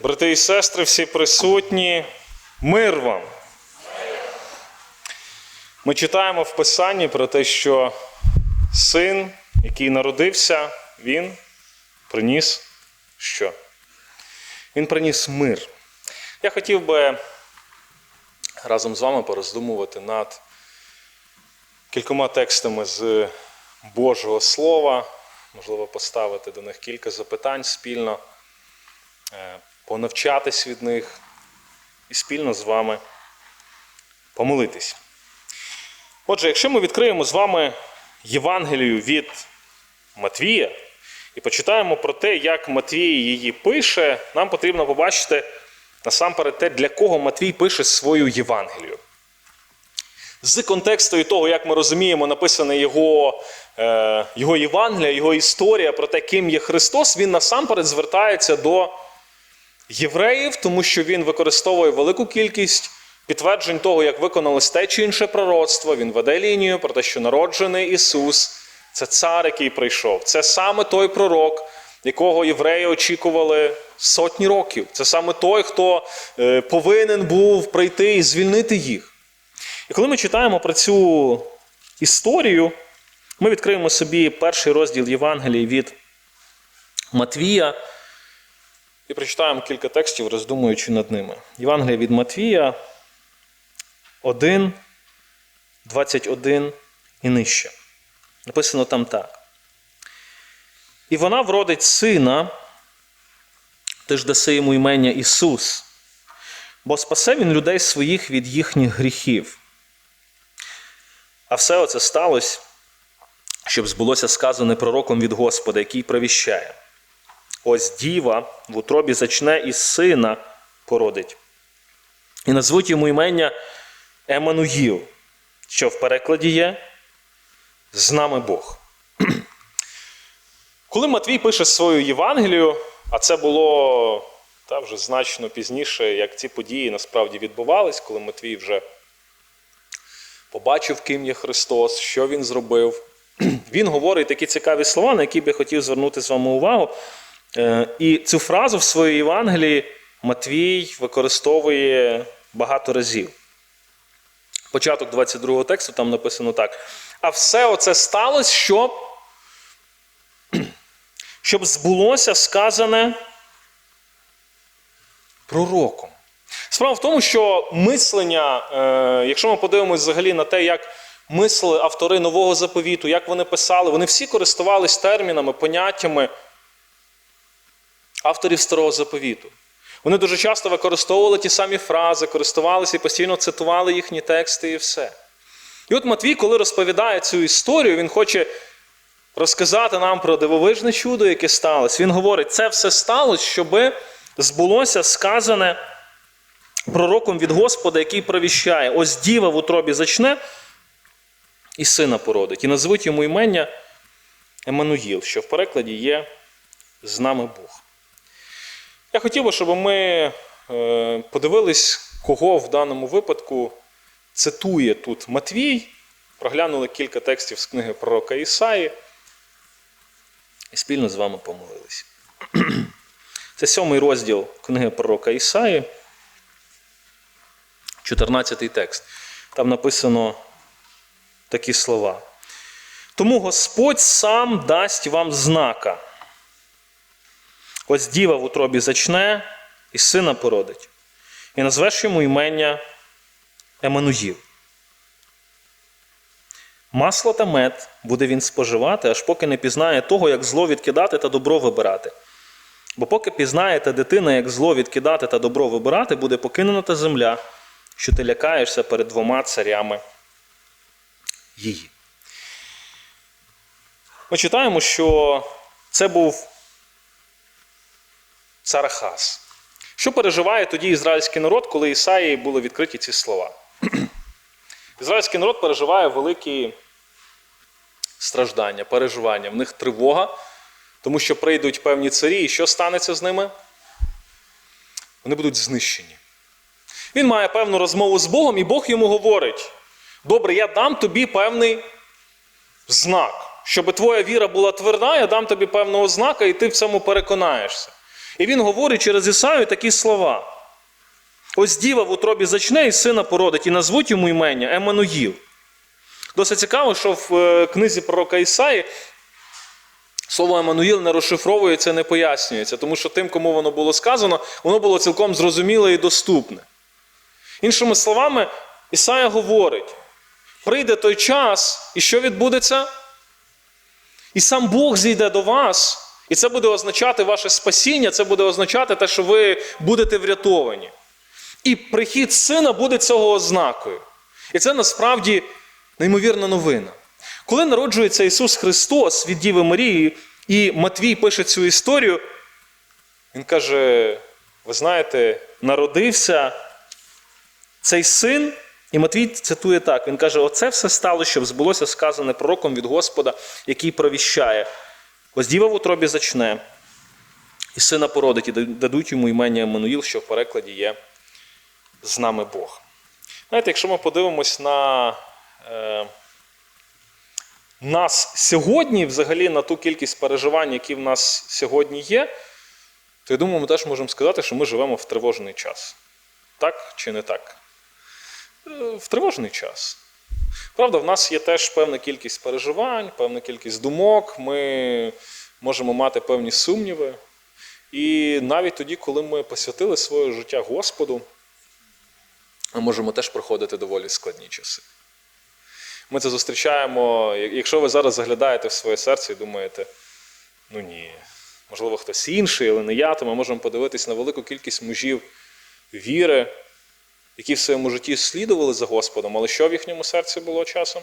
Брати і сестри, всі присутні, мир вам. Ми читаємо в Писанні про те, що син, який народився, він приніс що? Він приніс мир. Я хотів би разом з вами пороздумувати над кількома текстами з Божого Слова, можливо, поставити до них кілька запитань спільно, е, понавчатись від них і спільно з вами помолитись. Отже, якщо ми відкриємо з вами Євангелію від Матвія і почитаємо про те, як Матвій її пише, нам потрібно побачити насамперед те, для кого Матвій пише свою Євангелію. З контексту і того, як ми розуміємо, написане його, е, його Євангелія, його історія про те, ким є Христос, він насамперед звертається до євреїв, тому що він використовує велику кількість підтверджень того, як виконалось те чи інше пророцтво. Він веде лінію про те, що народжений Ісус це цар, який прийшов. Це саме той пророк, якого євреї очікували сотні років. Це саме той, хто е, повинен був прийти і звільнити їх. І коли ми читаємо про цю історію, ми відкриємо собі перший розділ Євангелії від Матвія і прочитаємо кілька текстів, роздумуючи над ними. Євангелія від Матвія 1, 21 і нижче. Написано там так. І вона вродить сина, ти ж даси йому імення Ісус, бо спасе він людей своїх від їхніх гріхів. А все оце сталося, щоб збулося сказане пророком від Господа, який провіщає. Ось діва в утробі зачне і сина породить. І назвуть йому імення Еммануїл, що в перекладі є з нами Бог. Коли Матвій пише свою Євангелію, а це було та, вже значно пізніше, як ці події насправді відбувались, коли Матвій вже побачив, ким є Христос, що він зробив. Він говорить такі цікаві слова, на які би я хотів звернути з вами увагу. Е, І цю фразу в своїй Євангелії Матвій використовує багато разів. Початок 22 тексту там написано так. А все оце сталося, щоб, щоб збулося сказане пророком. Справа в тому, що мислення, е, якщо ми подивимося взагалі на те, як мислили автори нового заповіту, як вони писали, вони всі користувались термінами, поняттями авторів старого заповіту. Вони дуже часто використовували ті самі фрази, користувалися і постійно цитували їхні тексти і все. І от Матвій, коли розповідає цю історію, він хоче розказати нам про дивовижне чудо, яке сталося. Він говорить, це все сталося, щоб збулося сказане пророком від Господа, який провіщає: ось діва в утробі зачне і сина породить. І назвуть йому імення Еммануїл, що в перекладі є з нами Бог. Я хотів би, щоб ми е, подивились, кого в даному випадку цитує тут Матвій, проглянули кілька текстів з книги пророка Ісаї і спільно з вами помолились. Це сьомий розділ книги пророка Ісаї, 14 текст. Там написано такі слова. Тому Господь сам дасть вам знака. Ось діва в утробі зачне і сина породить, і назвеш йому імення Еммануїл. Масло та мед буде він споживати, аж поки не пізнає того, як зло відкидати та добро вибирати. Бо поки пізнаєте дитина, як зло відкидати та добро вибирати, буде покинена та земля, що ти лякаєшся перед двома царями її. Ми читаємо, що це був цар Ахаз. Що переживає тоді ізраїльський народ, коли Ісаї були відкриті ці слова? Ізраїльський народ переживає великі страждання, переживання. В них тривога, тому що прийдуть певні царі, і що станеться з ними? Вони будуть знищені. Він має певну розмову з Богом, і Бог йому говорить: добре, я дам тобі певний знак. Щоб твоя віра була тверда, я дам тобі певного знака, і ти в цьому переконаєшся. І він говорить через Ісаю такі слова. Ось діва в утробі зачне і сина породить, і назвуть йому імення Еммануїл. Досить цікаво, що в е, книзі пророка Ісаї слово Еммануїл не розшифровується, не пояснюється, тому що тим, кому воно було сказано, воно було цілком зрозуміле і доступне. Іншими словами, Ісая говорить: прийде той час, і що відбудеться? І сам Бог зійде до вас, і це буде означати ваше спасіння, це буде означати те, що ви будете врятовані. І прихід сина буде цього ознакою. І це насправді неймовірна новина. Коли народжується Ісус Христос від Діви Марії, і Матвій пише цю історію, він каже: ви знаєте, народився цей син, і Матвій цитує так: він каже: Оце все стало, щоб збулося сказане пророком від Господа, який провіщає. Ось діва в утробі зачне, і сина породить, і дадуть йому імення Еммануїл, що в перекладі є з нами Бог. Знаєте, якщо ми подивимось на е, нас сьогодні, взагалі на ту кількість переживань, які в нас сьогодні є, то я думаю, ми теж можемо сказати, що ми живемо в тривожний час. Так чи не так? Е, В тривожний час. Правда, в нас є теж певна кількість переживань, певна кількість думок, ми можемо мати певні сумніви. І навіть тоді, коли ми посвятили своє життя Господу, ми можемо теж проходити доволі складні часи. Ми це зустрічаємо, якщо ви зараз заглядаєте в своє серце і думаєте, ну ні, можливо, хтось інший, але не я, то ми можемо подивитись на велику кількість мужів віри, які в своєму житті слідували за Господом, але що в їхньому серці було часом?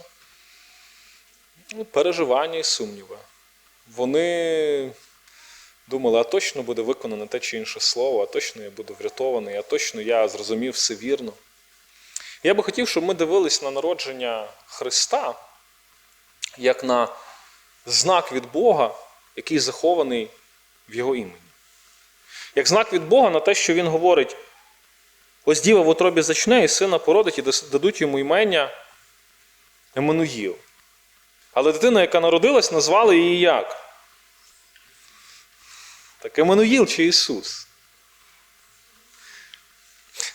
Ну, переживання і сумніви. Вони думали, а точно буде виконане те чи інше слово, а точно я буду врятований, а точно я зрозумів все вірно. Я би хотів, щоб ми дивились на народження Христа як на знак від Бога, який захований в Його імені. Як знак від Бога на те, що Він говорить: ось діва в утробі зачне, і сина породить, і дадуть йому імення Еммануїл. Але дитина, яка народилась, назвали її як? Так Еммануїл чи Ісус.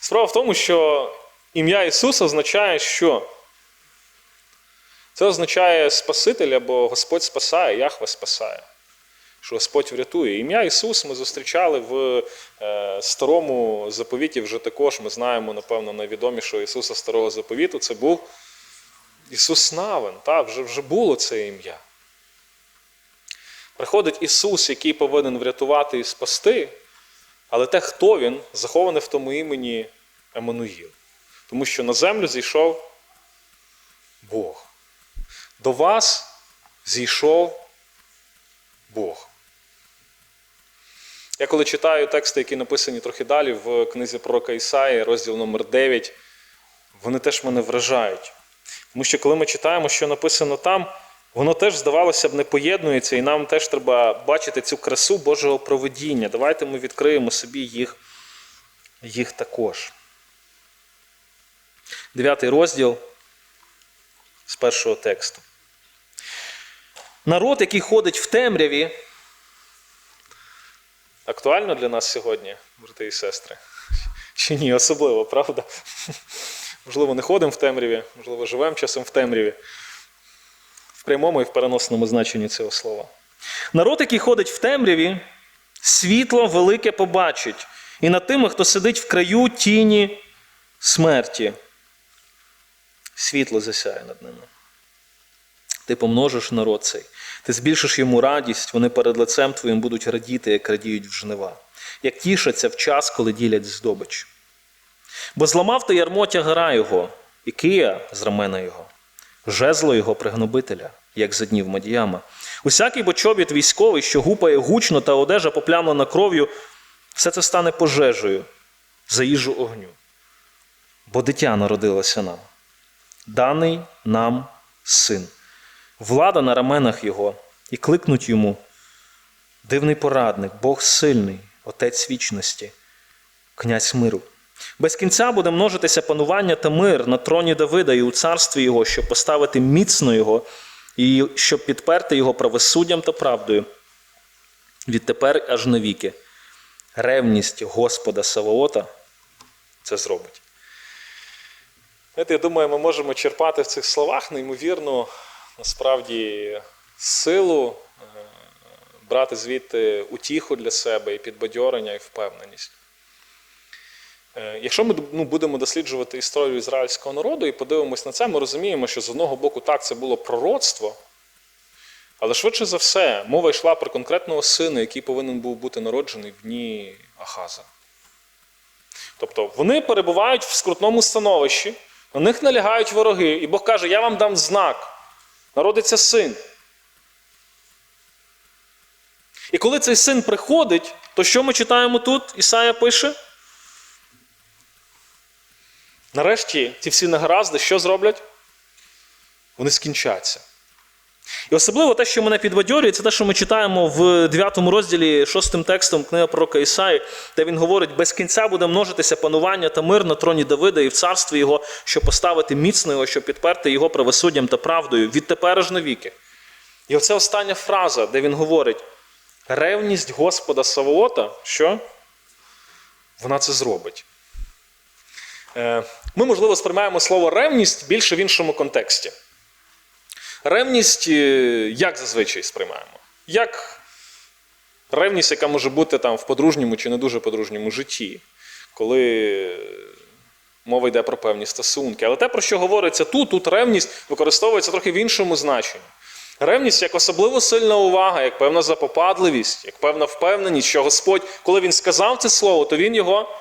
Справа в тому, що ім'я Ісуса означає, що? Це означає Спаситель або Господь спасає, Яхве спасає. Що Господь врятує. Ім'я Ісус ми зустрічали в е, старому заповіті вже також. Ми знаємо, напевно, найвідомішого Ісуса Старого заповіту. Це був Ісус Навин. Та, вже, вже було це ім'я. Приходить Ісус, який повинен врятувати і спасти, але те, хто Він, заховане в тому імені Еммануїл. Тому що на землю зійшов Бог. До вас зійшов Бог. Я коли читаю тексти, які написані трохи далі в книзі пророка Ісаї, розділ номер 9, вони теж мене вражають. Тому що коли ми читаємо, що написано там, воно теж, здавалося б, не поєднується, і нам теж треба бачити цю красу Божого проведіння. Давайте ми відкриємо собі їх, їх також. Дев'ятий розділ з першого тексту. Народ, який ходить в темряві, актуально для нас сьогодні, брати і сестри? Чи ні, особливо, правда? Можливо, не ходимо в темряві, можливо, живемо часом в темряві. В прямому і в переносному значенні цього слова. Народ, який ходить в темряві, світло велике побачить, і над тими, хто сидить в краю тіні смерті. Світло засяє над ними. Ти помножиш народ цей, ти збільшиш йому радість, вони перед лицем твоїм будуть радіти, як радіють в жнива, як тішаться в час, коли ділять здобич. Бо зламав ти ярмо тягара його, і кия з рамена його, жезло його пригнобителя, як за днів Мадіяма. Усякий бо чобіт військовий, що гупає гучно та одежа поплямлена кров'ю, все це стане пожежею за їжу огню. Бо дитя народилося нам, даний нам син, влада на раменах його, і кликнуть йому дивний порадник, Бог сильний, Отець вічності, князь миру. Без кінця буде множитися панування та мир на троні Давида і у царстві його, щоб поставити міцно його і щоб підперти його правосуддям та правдою. Відтепер аж навіки. ревність Господа Саваота це зробить. Знаєте, я думаю, ми можемо черпати в цих словах неймовірну, насправді, силу, е, брати звідти утіху для себе і підбадьорення, і впевненість. Е, Якщо ми ну, будемо досліджувати історію ізраїльського народу і подивимось на це, ми розуміємо, що з одного боку так це було пророцтво, але швидше за все, мова йшла про конкретного сина, який повинен був бути народжений в дні Ахаза. Тобто вони перебувають в скрутному становищі, на них налягають вороги, і Бог каже: Я вам дам знак. Народиться син. І коли цей син приходить, то що ми читаємо тут? Ісая пише? Нарешті ці всі негаразди що зроблять? Вони скінчаться. І особливо те, що мене підбадьорює, це те, що ми читаємо в 9 розділі 6 текстом книги пророка Ісаї, де він говорить: без кінця буде множитися панування та мир на троні Давида і в царстві його, щоб поставити міцно його, щоб підперти його правосуддям та правдою відтепер аж навіки. І оце остання фраза, де він говорить: ревність Господа Савоота, що? Вона це зробить. Е, Ми, можливо, сприймаємо слово ревність більше в іншому контексті. Ревність, е, як зазвичай сприймаємо? Як ревність, яка може бути там в подружньому чи не дуже подружньому житті, коли мова йде про певні стосунки. Але те, про що говориться тут, тут ревність використовується трохи в іншому значенні. Ревність як особливо сильна увага, як певна запопадливість, як певна впевненість, що Господь, коли він сказав це слово, то він його,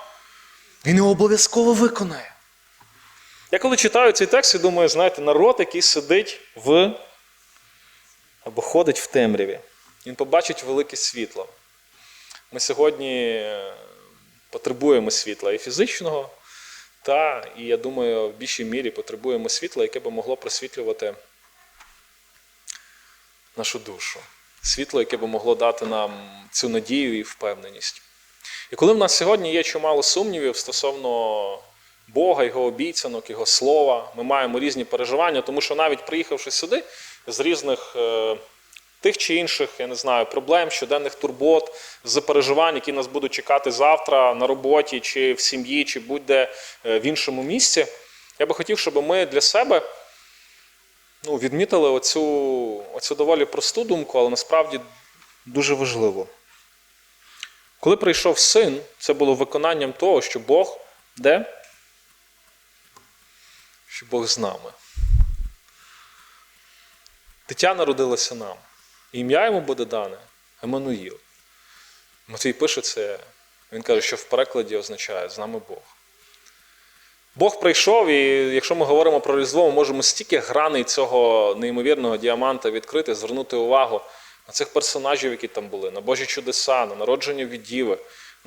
він його обов'язково виконає. Я коли читаю цей текст, я думаю, знаєте, народ, який сидить в або ходить в темряві, він побачить велике світло. Ми сьогодні потребуємо світла і фізичного, та, і я думаю, в більшій мірі потребуємо світла, яке би могло просвітлювати нашу душу. Світло, яке би могло дати нам цю надію і впевненість. І коли в нас сьогодні є чимало сумнівів стосовно Бога, Його обіцянок, Його слова, ми маємо різні переживання, тому що навіть приїхавши сюди з різних е, тих чи інших, я не знаю, проблем, щоденних турбот, з переживань, які нас будуть чекати завтра на роботі, чи в сім'ї, чи будь-де е, в іншому місці, я би хотів, щоб ми для себе ну, відмітили оцю, оцю доволі просту думку, але насправді дуже важливо. Коли прийшов син, це було виконанням того, що Бог де? Що Бог з нами. Дитя народилося нам. І ім'я йому буде дане Еммануїл. Матвій пише це, він каже, що в перекладі означає з нами Бог. Бог прийшов, і якщо ми говоримо про Різдво, ми можемо стільки граней цього неймовірного діаманта відкрити, звернути увагу на цих персонажів, які там були, на Божі чудеса, на народження від Діви,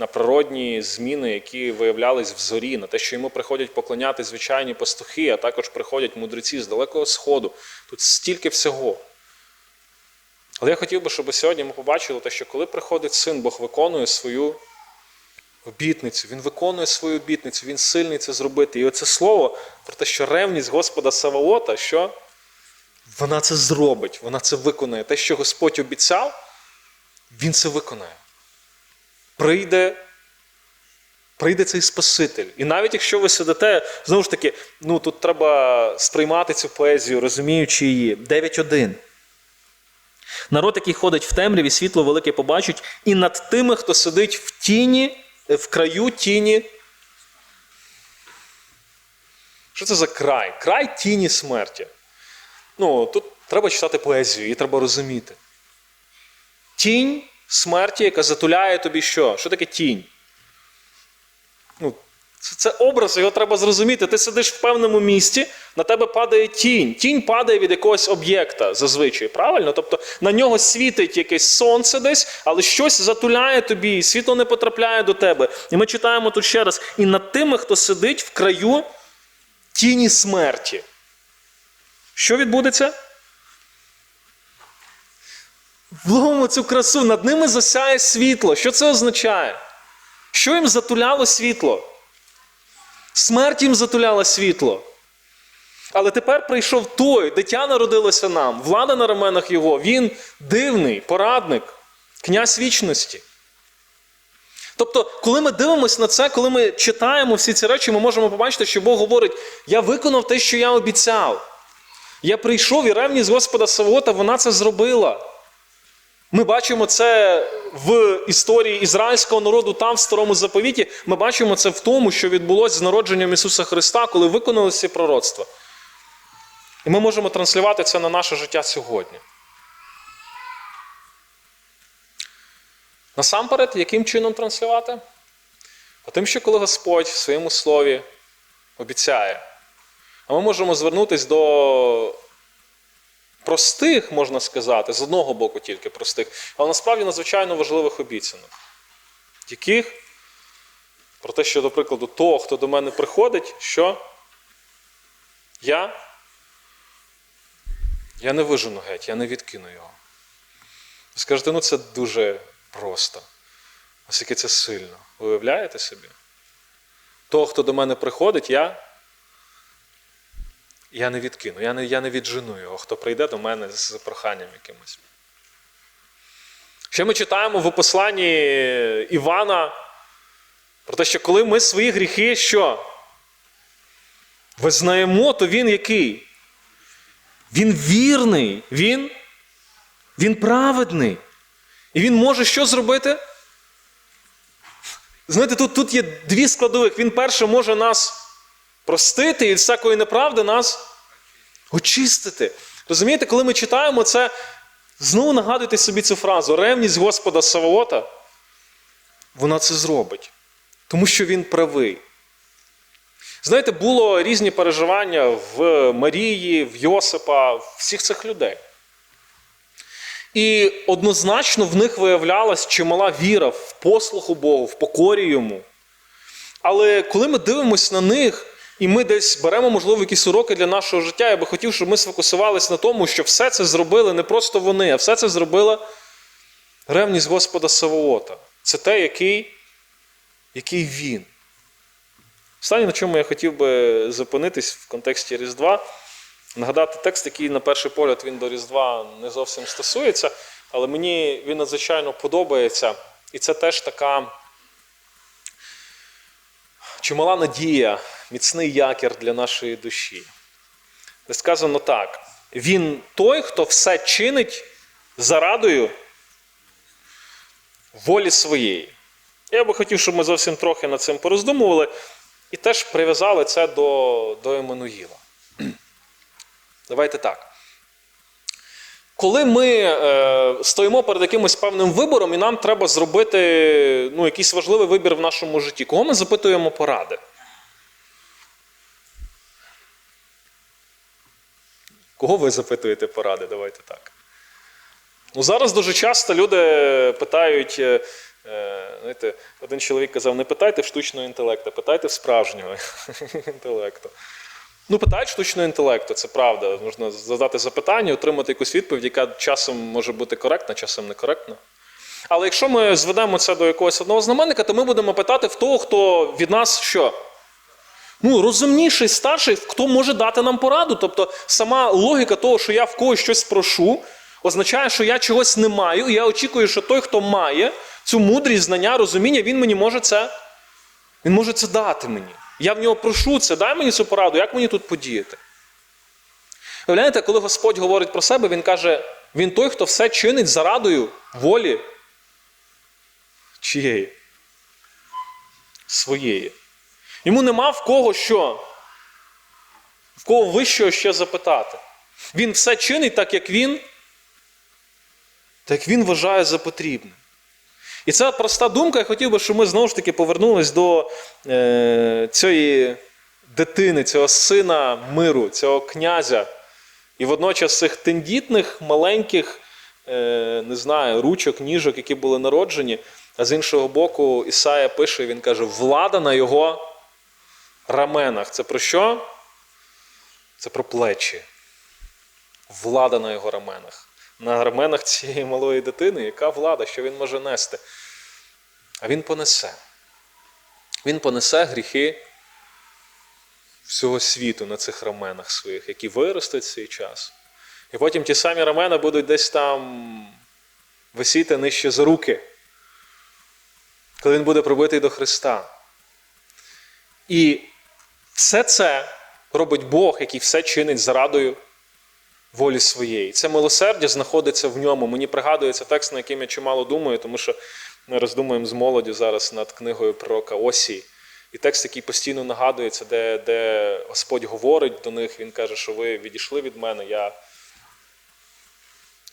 на природні зміни, які виявлялись в зорі, на те, що йому приходять поклоняти звичайні пастухи, а також приходять мудреці з далекого сходу. Тут стільки всього. Але я хотів би, щоб сьогодні ми побачили те, що коли приходить син, Бог виконує свою обітницю, він виконує свою обітницю, він сильний це зробити. І оце слово про те, що ревність Господа Саваота, що вона це зробить, вона це виконає. Те, що Господь обіцяв, Він це виконає. Прийде. Прийде цей Спаситель. І навіть якщо ви сидите, знову ж таки, ну тут треба сприймати цю поезію, розуміючи її. 9.1. Народ, який ходить в темряві, світло велике побачить, і над тими, хто сидить в тіні, в краю тіні. Що це за край? Край тіні смерті. Ну, тут треба читати поезію, її треба розуміти. Тінь смерті, яка затуляє тобі що? Що таке тінь? Ну, це, це образ, його треба зрозуміти. Ти сидиш в певному місці, на тебе падає тінь. Тінь падає від якогось об'єкта зазвичай, правильно? Тобто на нього світить якесь сонце десь, але щось затуляє тобі, і світло не потрапляє до тебе. І ми читаємо тут ще раз: і над тими, хто сидить в краю тіні смерті. Що відбудеться? Вловимо цю красу, над ними засяє світло. Що це означає? Що їм затуляло світло? Смерть їм затуляла світло. Але тепер прийшов той, дитя народилося нам, влада на раменах його, він дивний, порадник, князь вічності. Тобто, коли ми дивимося на це, коли ми читаємо всі ці речі, ми можемо побачити, що Бог говорить: я виконав те, що я обіцяв. Я прийшов і ревність Господа Савота, вона це зробила. Ми бачимо це в історії ізраїльського народу там, в старому заповіті. Ми бачимо це в тому, що відбулося з народженням Ісуса Христа, коли виконалися ці пророцтва. І ми можемо транслювати це на наше життя сьогодні. Насамперед, яким чином транслювати? А тим, що коли Господь в своєму слові обіцяє, а ми можемо звернутися до простих, можна сказати, з одного боку тільки простих, але насправді надзвичайно важливих обіцянок, яких про те, що, до прикладу, того, хто до мене приходить, що я, я не вижену геть, я не відкину його. Скажете, ну це дуже просто. Оскільки це сильно. Ви уявляєте собі? Того, хто до мене приходить, я я не відкину, я не, я не віджену його, хто прийде до мене з проханням якимось. Ще ми читаємо в посланні Івана про те, що коли ми свої гріхи що? Визнаємо, то він який? Він вірний, він, він праведний. І він може що зробити? Знаєте, тут, тут є дві складових. Він перше може нас простити і від всякої неправди нас очистити. Розумієте, коли ми читаємо це, знову нагадуйте собі цю фразу: ревність Господа Саваота, вона це зробить. Тому що він правий. Знаєте, було різні переживання в Марії, в Йосипа, всіх цих людей. І однозначно в них виявлялась чимала віра в послуху Богу, в покорі йому. Але коли ми дивимося на них, і ми десь беремо, можливо, якісь уроки для нашого життя, я би хотів, щоб ми сфокусувалися на тому, що все це зробили не просто вони, а все це зробила ревність Господа Савоота. Це те, який, який він. Останнє, на чому я хотів би зупинитись в контексті Різдва, нагадати текст, який, на перший погляд, він до Різдва не зовсім стосується, але мені він надзвичайно подобається. І це теж така чимала надія, міцний якір для нашої душі. Де сказано так: він той, хто все чинить зарадою волі своєї. Я би хотів, щоб ми зовсім трохи над цим пороздумували і теж прив'язали це до, до Еммануїла. Давайте так. Коли ми е, стоїмо перед якимось певним вибором, і нам треба зробити ну, якийсь важливий вибір в нашому житті, кого ми запитуємо поради? Кого ви запитуєте поради? Давайте так. Ну, Зараз дуже часто люди питають. е, е, знаєте, один чоловік казав: не питайте в штучного інтелекту, питайте в справжнього інтелекту. Ну, питають штучного інтелекту, це правда. Можна задати запитання, отримати якусь відповідь, яка часом може бути коректна, часом некоректна. Але якщо ми зведемо це до якогось одного знаменника, то ми будемо питати в того, хто від нас що? Ну, розумніший, старший, хто може дати нам пораду. Тобто сама логіка того, що я в когось щось прошу, означає, що я чогось не маю, і я очікую, що той, хто має цю мудрість, знання, розуміння, він мені може це, він може це дати мені. Я в нього прошу це, дай мені цю пораду, як мені тут подіяти. Уявляєте, коли Господь говорить про себе, Він каже, Він той, хто все чинить зарадою волі чиєї? Своєї. Йому нема в кого що, в кого вищого ще запитати. Він все чинить так, як він, так як він вважає за потрібне. І ця проста думка, я хотів би, щоб ми знову ж таки повернулись до е, цієї дитини, цього сина миру, цього князя. І водночас цих тендітних, маленьких, е, не знаю, ручок, ніжок, які були народжені. А з іншого боку, Ісая пише, він каже, влада на його раменах. Це про що? Це про плечі. Влада на його раменах. На раменах цієї малої дитини, яка влада, що він може нести? А він понесе. Він понесе гріхи всього світу на цих раменах своїх, які виростуть в свій час. І потім ті самі рамена будуть десь там висіти нижче за руки. коли він буде прибитий до Христа. І все це робить Бог, який все чинить зарадою волі своєї. Це милосердя знаходиться в ньому. Мені пригадується текст, на яким я чимало думаю, тому що ми роздумуємо з молоді зараз над книгою пророка Осії. І текст, який постійно нагадується, де, де Господь говорить до них, він каже, що ви відійшли від мене, я,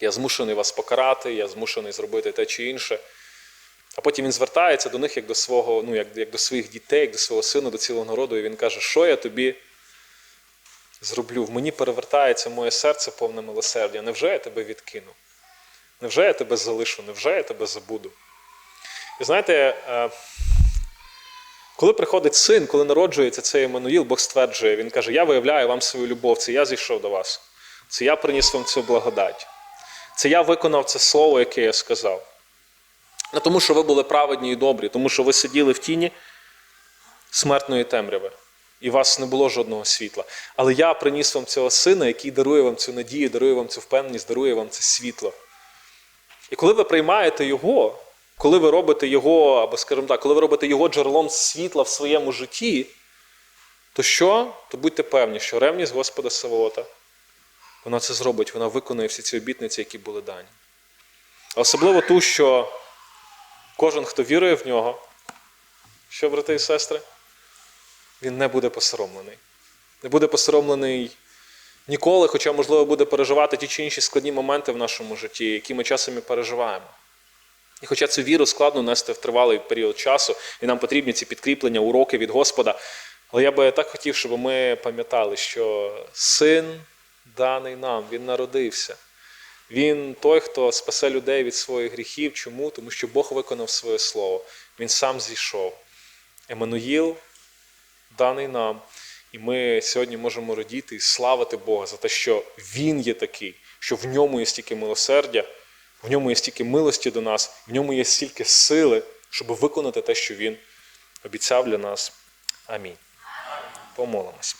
я змушений вас покарати, я змушений зробити те чи інше. А потім він звертається до них як до свого, ну, як, як до своїх дітей, як до свого сина, до цілого народу, і він каже, що я тобі зроблю? В мені перевертається моє серце повне милосердя. Невже я тебе відкину? Невже я тебе залишу? Невже я тебе забуду? І знаєте, е, коли приходить син, коли народжується цей Еммануїл, Бог стверджує, він каже: Я виявляю вам свою любов, це я зійшов до вас. Це я приніс вам цю благодать. Це я виконав це слово, яке я сказав. Не тому, що ви були праведні і добрі, тому що ви сиділи в тіні смертної темряви, і у вас не було жодного світла. Але я приніс вам цього сина, який дарує вам цю надію, дарує вам цю впевненість, дарує вам це світло. І коли ви приймаєте його, коли ви робите його, або, скажімо так, коли ви робите його джерелом світла в своєму житті, то що? То будьте певні, що ревність Господа Савоота, вона це зробить, вона виконує всі ці обітниці, які були дані. А особливо ту, що кожен, хто вірує в нього, що, брати і сестри, він не буде посоромлений. Не буде посоромлений ніколи, хоча, можливо, буде переживати ті чи інші складні моменти в нашому житті, які ми часом і переживаємо. І хоча цю віру складно нести в тривалий період часу, і нам потрібні ці підкріплення, уроки від Господа. Але я би так хотів, щоб ми пам'ятали, що син даний нам, він народився. Він той, хто спасе людей від своїх гріхів. Чому? Тому що Бог виконав своє слово. Він сам зійшов. Еммануїл даний нам. І ми сьогодні можемо радіти і славити Бога за те, що Він є такий, що в ньому є стільки милосердя, в ньому є стільки милості до нас, в ньому є стільки сили, щоб виконати те, що Він обіцяв для нас. Амінь. Помолимось.